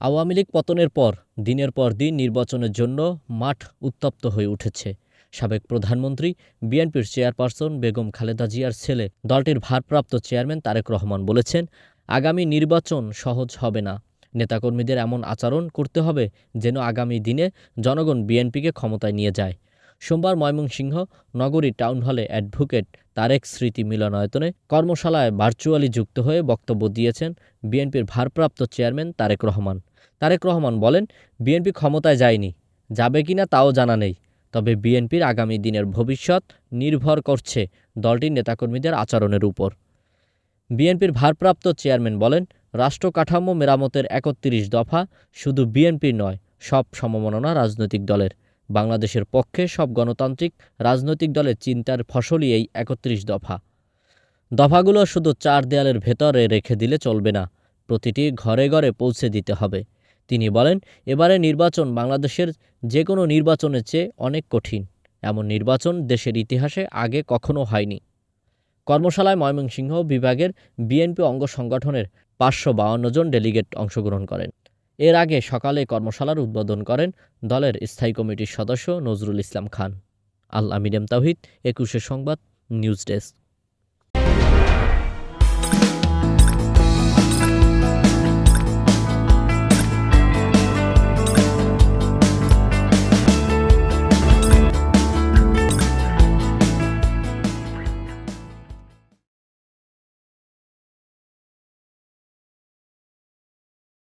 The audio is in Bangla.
আওয়ামী লীগ পতনের পর, দিনের পর দিন নির্বাচনের জন্য মাঠ উত্তপ্ত হয়ে উঠেছে। সাবেক প্রধানমন্ত্রী, বিএনপির চেয়ারপারসন বেগম খালেদা জিয়ার ছেলে, দলটির ভারপ্রাপ্ত চেয়ারম্যান তারেক রহমান বলেছেন, আগামী নির্বাচন সহজ হবে না। নেতাকর্মীদের এমন আচরণ করতে হবে যেন আগামী দিনে জনগণ বিএনপিকে ক্ষমতায় নিয়ে যায়। সোমবার ময়মনসিংহ নগরী টাউন হলে অ্যাডভোকেট তারেক স্মৃতি মিলনায়তনে কর্মশালায় ভার্চুয়ালি যুক্ত হয়ে বক্তব্য দিয়েছেন বিএনপির ভারপ্রাপ্ত চেয়ারম্যান তারেক রহমান। তারেক রহমান বলেন, বিএনপি ক্ষমতায় যায়নি, যাবে কিনা তাও জানা নেই। তবে বিএনপির আগামী দিনের ভবিষ্যৎ নির্ভর করছে দলটির নেতাকর্মীদের আচরণের উপর। বিএনপির ভারপ্রাপ্ত চেয়ারম্যান বলেন, রাষ্ট্র কাঠামো মেরামতের একত্রিশ দফা শুধু বিএনপির নয়, সব সমমননা রাজনৈতিক দলের। বাংলাদেশের পক্ষে সব গণতান্ত্রিক রাজনৈতিক দলের চিন্তার ফসলই এই একত্রিশ দফা। দফাগুলো শুধু চার দেয়ালের ভেতরে রেখে দিলে চলবে না, প্রতিটি ঘরে ঘরে পৌঁছে দিতে হবে। তিনি বলেন, এবারে নির্বাচন বাংলাদেশের যে কোনো নির্বাচনের চেয়ে অনেক কঠিন। এমন নির্বাচন দেশের ইতিহাসে আগে কখনো হয়নি। কর্মশালায় ময়মনসিংহ বিভাগের বিএনপি অঙ্গ সংগঠনের পাঁচশো বাউন্ন জন ডেলিগেট অংশগ্রহণ করেন। এর আগে সকালে কর্মশালার উদ্বোধন করেন দলের স্থায়ী কমিটির সদস্য নজরুল ইসলাম খান। আল আমিরাম তাহিদ একুশে সংবাদ, নিউজ ডেস্ক।